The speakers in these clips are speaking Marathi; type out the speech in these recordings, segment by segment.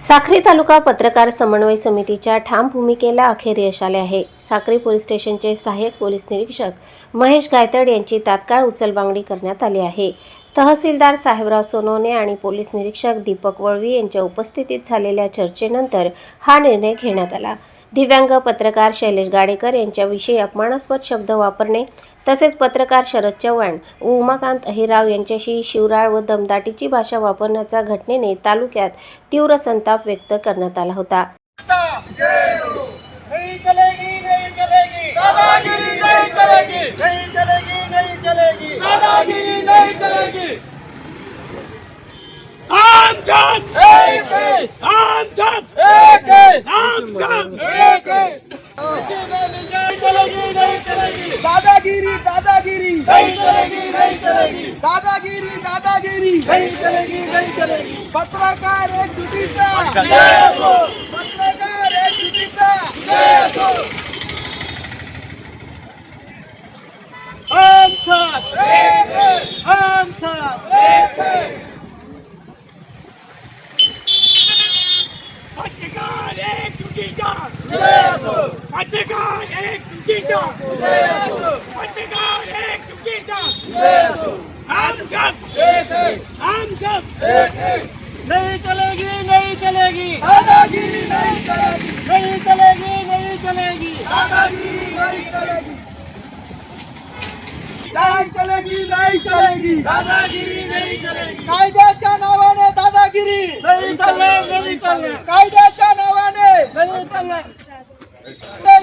साक्री तालुका पत्रकार समन्वय समितीच्या ठाम भूमिकेला अखेर यश आले आहे. साक्री पोलीस स्टेशनचे सहाय्यक पोलीस निरीक्षक महेश गायतड यांची तात्काळ उचलबांगडी करण्यात आली आहे. तहसीलदार साहेबराव सोनोने आणि पोलीस निरीक्षक दीपक वळवी यांच्या उपस्थितीत झालेल्या चर्चेनंतर हा निर्णय घेण्यात आला. दिव्यांग पत्रकार शैलेश गाडेकर यांच्याविषयी अपमानास्पद शब्द वापरणे तसेच पत्रकार शरद चव्हाण व उमाकांत अहिराव यांच्याशी शिवराळ व दमदाटीची भाषा वापरण्याच्या घटनेने तालुक्यात तीव्र संताप व्यक्त करण्यात आला होता. नहीं नहीं चलेगी। नहीं चलेगी। दादागिरी नहीं चलेगी। नहीं चलेगी नहीं चलेगी दादागिरी नहीं चलेगी। नाही चलेगी नाही चलेगी दादागिरी। नाही चलेगी कायद्याच्या नावाने दादागिरी नाही चालणार नाही चालणार कायद्याच्या नावाने नाही चालणार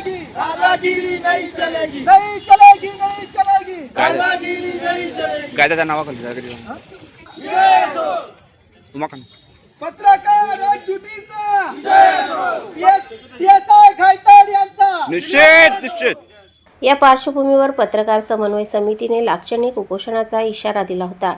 चलेगी दादागिरी नहीं चलेगी। नहीं चलेगी नहीं चलेगी। दादागिरी नहीं चलेगी। कायद्याच्या नावाखाली जागरी तुम्हाला पत्रकार एक पीएसआय घायताड यांचा. निश्चित निश्चित. या पार्श्वभूमीवर पत्रकार समन्वय समितीने लाक्षणिक उपोषणाचा इशारा दिला होता.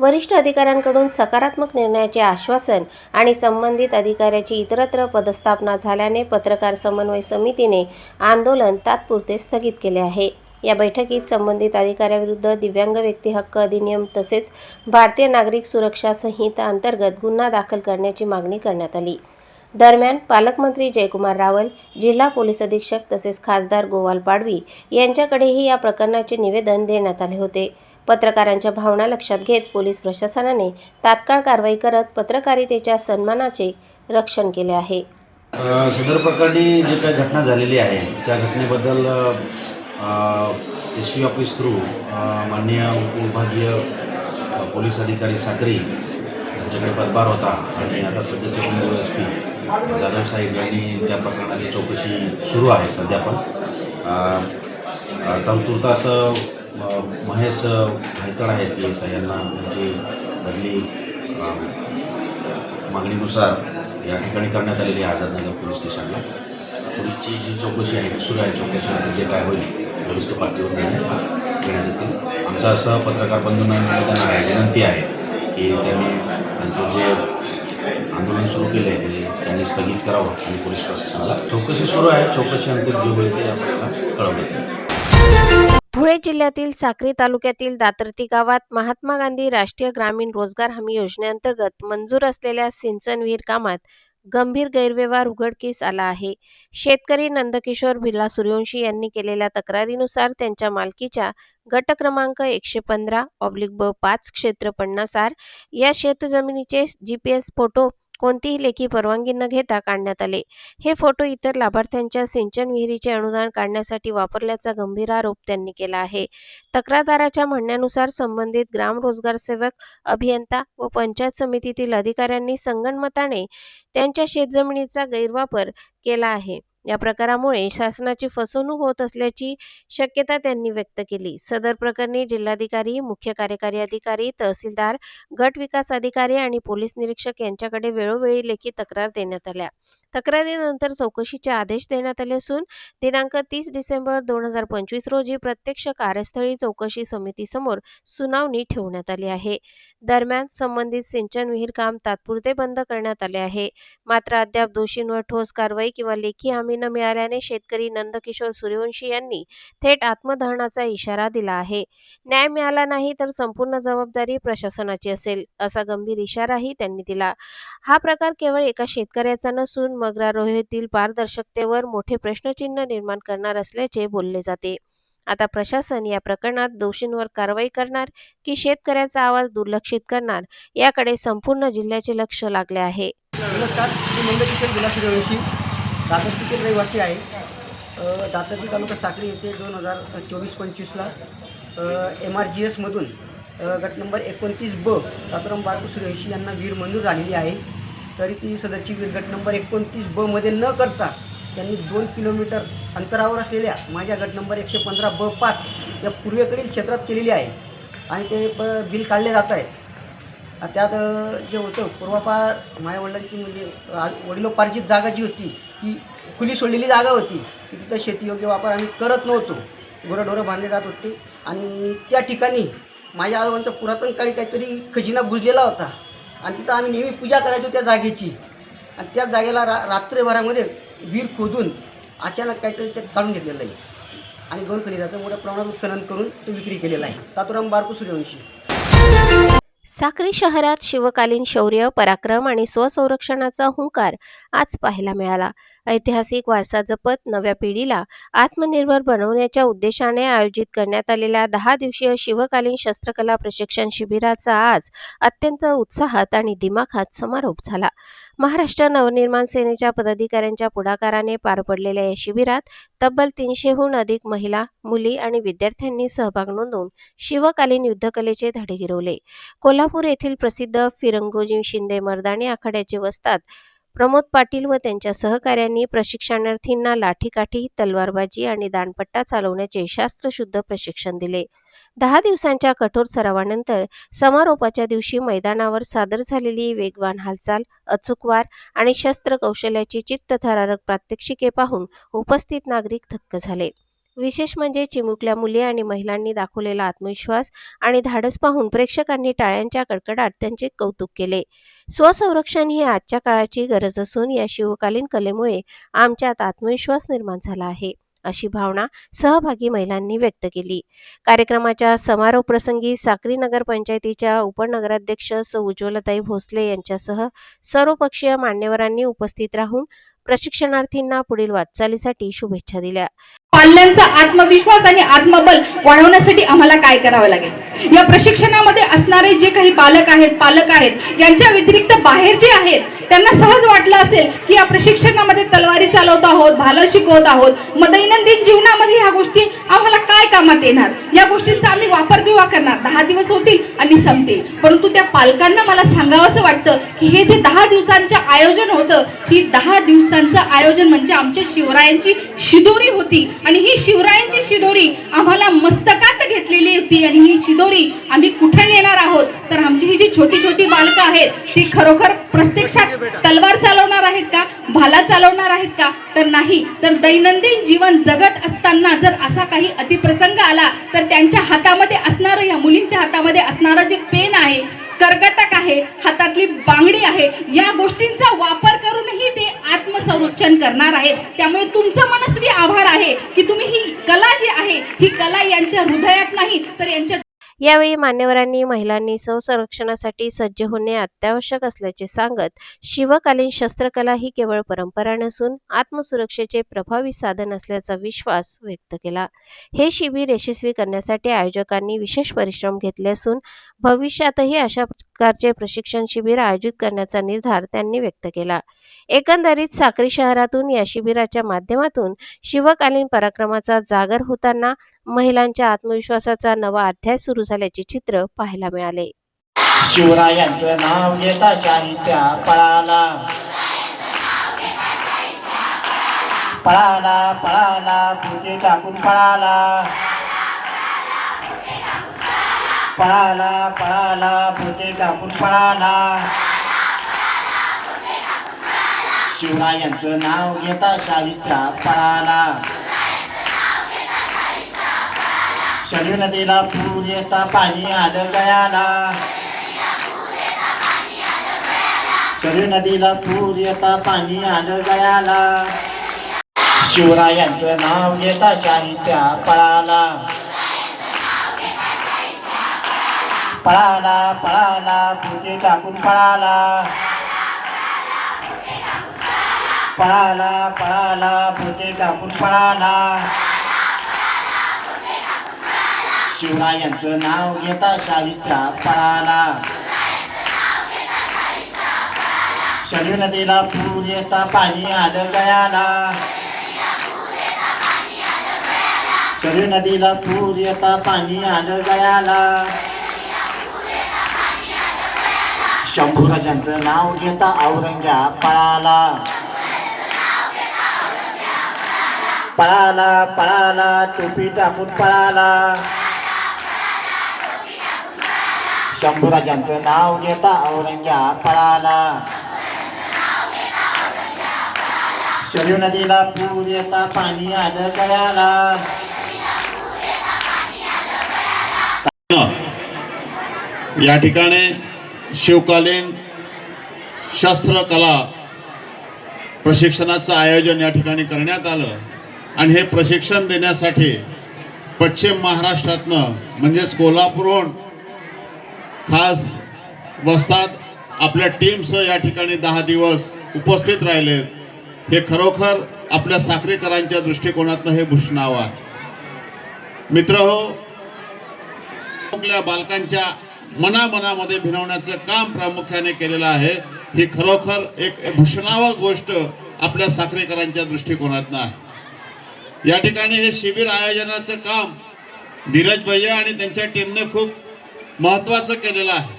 वरिष्ठ अधिकाऱ्यांकडून सकारात्मक निर्णयाचे आश्वासन आणि संबंधित अधिकाऱ्याची इतरत्र पदस्थापना झाल्याने पत्रकार समन्वय समितीने आंदोलन तात्पुरते स्थगित केले आहे. या बैठकीत संबंधित अधिकाऱ्याविरुद्ध दिव्यांग व्यक्ती हक्क अधिनियम तसेच भारतीय नागरिक सुरक्षा संहिता अंतर्गत गुन्हा दाखल करण्याची मागणी करण्यात आली. दरम्यान पालकमंत्री जयकुमार रावल जिल्हा पोलीस अधीक्षक तसेच खासदार गोवाल पाडवी यांच्याकडेही या प्रकरणाचे निवेदन देण्यात आले होते. पत्रकारांच्या भावना लक्षात घेत पोलीस प्रशासनाने तात्काळ कारवाई करत पत्रकारितेच्या सन्मानाचे रक्षण केले आहे. सदर प्रकरणी जे काही घटना झालेली आहे त्या घटनेबद्दल एस पी ऑफिस थ्रू माननीय उपविभागीय पोलीस अधिकारी साखरी यांच्याकडे पदभार होता आणि आता सध्याचे उपनगर एस पी जाधव साहेब यांनी त्या प्रकरणाची चौकशी सुरू आहे सध्या पण. अ, असं महेश भायतळ आहेत पी एस आय यांना त्यांची बदली मागणीनुसार या ठिकाणी करण्यात आलेली आहे आझादनगर पोलीस स्टेशनला. पोलीसची जी चौकशी आहे ती सुरू आहे चौकशीमध्ये जे काय होईल वरिष्ठ पातळीवर निर्णय घेण्यात येतील. आमचं असं पत्रकार बंधूंना निवेदन आहे विनंती आहे की त्यांनी त्यांचं जे आंदोलन सुरू केलं आहे त्यांनी स्थगित करावं आणि पोलीस प्रशासनाला चौकशी सुरू आहे. चौकशी अंतिम जे होईल ते आपल्याला कळवण्यात येईल धुळे जिल्ह्यातील साक्री तालुक्यातील दातर्ती गावात महात्मा गांधी राष्ट्रीय ग्रामीण रोजगार हमी योजनेअंतर्गत मंजूर असलेल्या सिंचन विहीर कामात गंभीर गैरव्यवहार उघडकीस आला आहे. शेतकरी नंदकिशोर भिला सूर्यवंशी यांनी केलेल्या तक्रारीनुसार त्यांच्या मालकीच्या गट क्रमांक एकशे पंधरा ऑब्लिक ब पाच क्षेत्र पन्नासार या शेतजमिनीचे जी पी एस फोटो कोणतीही लेखी परवानगी न घेता काढण्यात आले. हे फोटो इतर लाभार्थ्यांच्या सिंचन विहिरीचे अनुदान काढण्यासाठी वापरल्याचा गंभीर आरोप त्यांनी केला आहे. तक्रारदाराच्या म्हणण्यानुसार संबंधित ग्राम रोजगार सेवक अभियंता व पंचायत समितीतील अधिकाऱ्यांनी संगणमताने त्यांच्या शेतजमिनीचा गैरवापर केला आहे. या प्रकारामुळे शासनाची फसवणूक होत असल्याची शक्यता त्यांनी व्यक्त केली. सदर प्रकरणी जिल्हाधिकारी मुख्य कार्यकारी अधिकारी तहसीलदार गट विकास अधिकारी आणि पोलीस निरीक्षक यांच्याकडे वेळोवेळी लेखी तक्रार देण्यात आल्या. तक्रारीनंतर चौकशीचे आदेश देण्यात आले असून दिनांक तीस डिसेंबर दोन हजार पंचवीस रोजी प्रत्यक्ष कार्यस्थळी चौकशी समितीसमोर सुनावणी ठेवण्यात आली आहे. दरम्यान संबंधित सिंचन विहीर काम तात्पुरते बंद करण्यात आले आहे. मात्र अद्याप दोषींवर ठोस कारवाई किंवा लेखी हमी हमी न मिळाल्याने शेतकरी नंदकिशोर सूर्यवंशी यांनी थेट आत्मदहनाचा इशारा दिला आहे. न्याय मिळाला नाही तर संपूर्ण जबाबदारी प्रशासनाची असेल असा गंभीर इशाराही त्यांनी दिला. हा प्रकार केवळ एका शेतकऱ्याचा नसून मगरा रोहेतील पारदर्शकतेवर मोठे प्रश्नचिन्ह निर्माण करणार असल्याचे बोलले जाते. आता प्रशासन या प्रकरणात दोषींवर कारवाई करणार की शेतकऱ्याचा आवाज दुर्लक्षित करणार याकडे संपूर्ण जिल्ह्याचे लक्ष लागले आहे. नमस्कार मी नंदकिशोर विलास सूर्यवंशी. दातर्तीचे रहिवासी आहे. दादरती दातर्ती तालुका साक्री येथे दोन हजार चोवीस पंचवीसला एम आर जी एसमधून गट नंबर एकोणतीस ब तातुराम बाळकू सूर्यवंशी यांना वीर मंजूर झालेली आहे. तरी ती सदरची वीर गट नंबर एकोणतीस बमध्ये न करता त्यांनी दोन किलोमीटर अंतरावर असलेल्या माझ्या गट नंबर एकशे पंधरा ब पाच या पूर्वेकडील क्षेत्रात केलेली आहे. आणि ते प बिल काढले जात आहेत. त्यात जे होतं पूर्वापार माझ्या वडिलांची म्हणजे वडिलोपार्जित जागा जी होती ती खुली सोडलेली जागा होती की तिथं शेतीयोग्य वापर आम्ही करत नव्हतो. गुरंढोरं बांधले जात होते. आणि त्या ठिकाणी माझ्या आजोबांचा पुरातन काळी काहीतरी खजिना बुजलेला होता. आणि तिथं आम्ही नेहमी पूजा करायचो त्या जागेची. आणि त्या जागेला रा रात्रभरामध्ये वीर खोदून अचानक काहीतरी ते काढून घेतलेलं आहे. आणि दोन खनिजाचं मोठ्या प्रमाणात उत्खनन करून ते विक्री केलेलं आहे. तातुराम बारकू सूर्यवंशी साक्री शहरात शिवकालीन शौर्य पराक्रम आणि स्वसंरक्षणाचा हुंकार आज पाहायला मिळाला. ऐतिहासिक वारसा जपत नव्या पिढीला आत्मनिर्भर बनवण्याच्या उद्देशाने आयोजित करण्यात आलेल्या दहा दिवसीय शिवकालीन शस्त्रकला प्रशिक्षण शिबिराचा आज अत्यंत उत्साहात आणि दिमाखात समारोप झाला. महाराष्ट्र नवनिर्माण सेनेच्या पदाधिकाऱ्यांच्या पुढाकाराने पार पडलेल्या या शिबिरात तब्बल तीनशेहून अधिक महिला मुली आणि विद्यार्थ्यांनी सहभाग नोंदवून शिवकालीन युद्धकलेचे धडे गिरवले कोल्हापूर येथील प्रसिद्ध फिरंगोजी शिंदे मर्दानी आखाड्याचे वस्तात प्रमोद पाटील व त्यांच्या सहकाऱ्यांनी प्रशिक्षणार्थींना लाठीकाठी तलवारबाजी आणि दांडपट्टा चालवण्याचे शास्त्रशुद्ध प्रशिक्षण दिले. दहा दिवसांच्या कठोर सरावानंतर समारोपाच्या दिवशी मैदानावर सादर झालेली वेगवान हालचाल अचूकवार आणि शस्त्र कौशल्याची चित्तथरारक प्रात्यक्षिके पाहून उपस्थित नागरिक थक्क झाले. विशेष म्हणजे चिमुकल्या मुली आणि महिलांनी दाखवलेला आत्मविश्वास आणि धाडस पाहून प्रेक्षकांनी टाळ्यांच्या कडकडाट त्यांचे कौतुक केले. स्वसंरक्षण ही आजच्या काळाची गरज असून या शिवकालीन कलेमुळे आमच्यात आत्मविश्वास निर्माण झाला आहे अशी भावना सहभागी महिलांनी व्यक्त केली. कार्यक्रमाच्या समारोप प्रसंगी साक्री नगर पंचायतीच्या उपनगराध्यक्ष सौ. उज्ज्वलताई भोसले यांच्यासह सर्वपक्षीय मान्यवरांनी उपस्थित राहून प्रशिक्षणार्थींना पुढील वाटचालीसाठी शुभेच्छा दिल्या. पाल्यांचा आत्मविश्वास आणि आत्मबल वाढवण्यासाठी आम्हाला काय करावं लागेल? या प्रशिक्षणामध्ये असणारे जे काही बालक आहेत पालक आहेत यांच्या व्यतिरिक्त बाहेर जे आहेत त्यांना सहज वाटलं असेल की या प्रशिक्षणामध्ये तलवारी चालवत आहोत भालं शिकवत आहोत. मग दैनंदिन जीवनामध्ये ह्या गोष्टी आम्हाला काय कामात येणार? या गोष्टींचा आम्ही वापर किंवा करणार. दहा दिवस होतील आणि संपतील परंतु त्या पालकांना मला सांगावंसं वाटतं की हे जे दहा दिवसांचं आयोजन होतं ही दहा दिवसांचं आयोजन म्हणजे आमच्या शिवरायांची शिदोरी होती. आणि ही शिवरायांची शिदोरी आम्हाला मस्तकात घेतलेली होती आणि ही शिदोरी आम्ही कुठे नेणार आहोत? तर आमची ही जी छोटी छोटी बालकं आहेत ती खरोखर प्रत्यक्षात तलवार चालवणार आहेत का? भाला चालवणार आहेत का? तर नाही. तर दैनंदिन जीवन जगत असताना जर असा काही अतिप्रसंग आला तर त्यांच्या हातामध्ये असणारं या मुलींच्या हातामध्ये असणारं जे पेन आहे कर्कटक आहे हातातली बांगडी आहे या गोष्टींचा वापर करूनही ते आत्मसंरक्षण करणार आहेत. त्यामुळे तुमचं मनस्वी आभार आहे की तुम्ही ही कला जी आहे ही कला यांच्या हृदयात नाही तर यांच्या यावेळी मान्यवरांनी महिलांनी संरक्षणासाठी सज्ज होणे अत्यावश्यक असल्याचे सांगत शिवकालीन शस्त्रकला ही केवळ परंपरा नसून आत्मसुरक्षेचे प्रभावी साधन असल्याचा विश्वास व्यक्त केला. हे शिबिर यशस्वी करण्यासाठी आयोजकांनी विशेष परिश्रम घेतले असून भविष्यातही अशा प्रकारचे प्रशिक्षण शिबिर आयोजित करण्याचा निर्धार त्यांनी व्यक्त केला. एकंदरीत साक्री शहरातून या शिबिराच्या माध्यमातून शिवकालीन पराक्रमाचा जागर होताना महिलांच्या आत्मविश्वासाचा नवा अध्याय सुरू झाल्याचे चित्र पाहायला मिळाले. शिवरायांचं नाव घेता शाहिस्त्या पळाला. पळाला पळाला टाकून पळाला. पळाला पळाला फुटे कापून पळाला. शिवरायांचं नाव घेता शाहिस्ता पळाला. शरीर नदीला पूर येता पाणी आलं गळ्याला. शरीर नदीला पूर येता पाणी आलं गळ्याला. शिवरायांचं नाव घेता शाहिस्त्या पळाला. पळाला पळाला पूजे टाकून पळाला. पळाला पळाला फुटे टाकून पळाला. शिवरायांचं नाव घेता शाहिस्ता पळाला. शरीर नदीला पूर येता पाणी आलं गळ्याला. शरीर नदीला पूर येता पाणी आलं गळ्याला. शंभूराजांचं नाव घेता औरंग्या पळाला. पळाला पळाला टोपी टाकून पळाला. शंभूराजांचं नाव घेता औरंग्या पळाला. शरीर नदीला पूर येता पाणी आलं कळाला या ठिकाणी शिवकालीन शस्त्रकला प्रशिक्षणाचं आयोजन या ठिकाणी करण्यात आलं. आणि हे प्रशिक्षण देण्यासाठी पश्चिम महाराष्ट्रातनं म्हणजेच कोल्हापूरहून खास वस्तात आपल्या टीमसह या ठिकाणी दहा दिवस उपस्थित राहिलेत. हे खरोखर आपल्या साखरेकरांच्या दृष्टिकोनातनं हे भूषणावं आहे मित्र हो आपल्या बालकांच्या मनामनामध्ये भिनवण्याचं काम प्रामुख्याने केलेलं आहे. ही खरोखर एक भूषणावं गोष्ट आपल्या साखरेकरांच्या दृष्टिकोनातनं आहे. या ठिकाणी हे शिबिर आयोजनाचं काम धीरज भैया आणि त्यांच्या टीमने खूप महत्त्वाचं केलेलं आहे.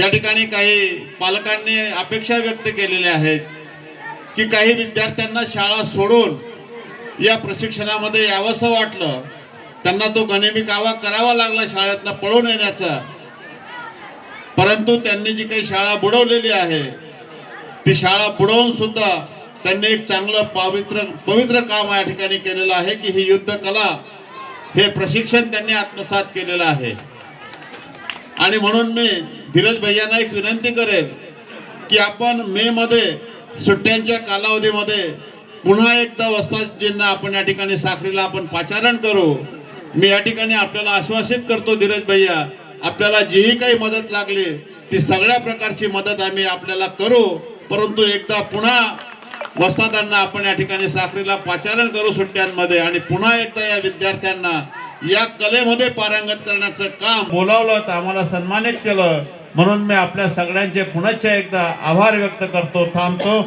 या ठिकाणी काही पालकांनी अपेक्षा व्यक्त केलेल्या आहेत की काही विद्यार्थ्यांना शाळा सोडून या प्रशिक्षणामध्ये यावंसं वाटलं. त्यांना तो गनिमी कावा करावा लागला शाळेतनं पळून येण्याचा. परंतु त्यांनी जी काही शाळा बुडवलेली आहे ती शाळा बुडवून सुद्धा त्यांनी एक चांगलं पवित्र पवित्र काम या ठिकाणी केलेलं आहे की ही युद्ध कला हे प्रशिक्षण त्यांनी आत्मसात केलेलं आहे. आणि म्हणून मी धीरज भैयांना एक विनंती करेल की आपण मे मध्ये सुट्ट्यांच्या कालावधीमध्ये पुन्हा एकदा वस्ताजींना आपण या ठिकाणी साखरीला आपण पाचारण करू. मी या ठिकाणी आपल्याला आश्वासित करतो धीरज भैया आपल्याला जीही काही मदत लागली ती सगळ्या प्रकारची मदत आम्ही आपल्याला करू. परंतु एकदा पुन्हा वसतांना आपण या ठिकाणी साखरीला पाचारण करू सुट्ट्यांमध्ये आणि पुन्हा एकदा या विद्यार्थ्यांना या कलेमध्ये पारंगत करण्याचं काम बोलावलं तर आम्हाला सन्मानित केलं. म्हणून मी आपल्या सगळ्यांचे पुनश्च एकदा आभार व्यक्त करतो थांबतो.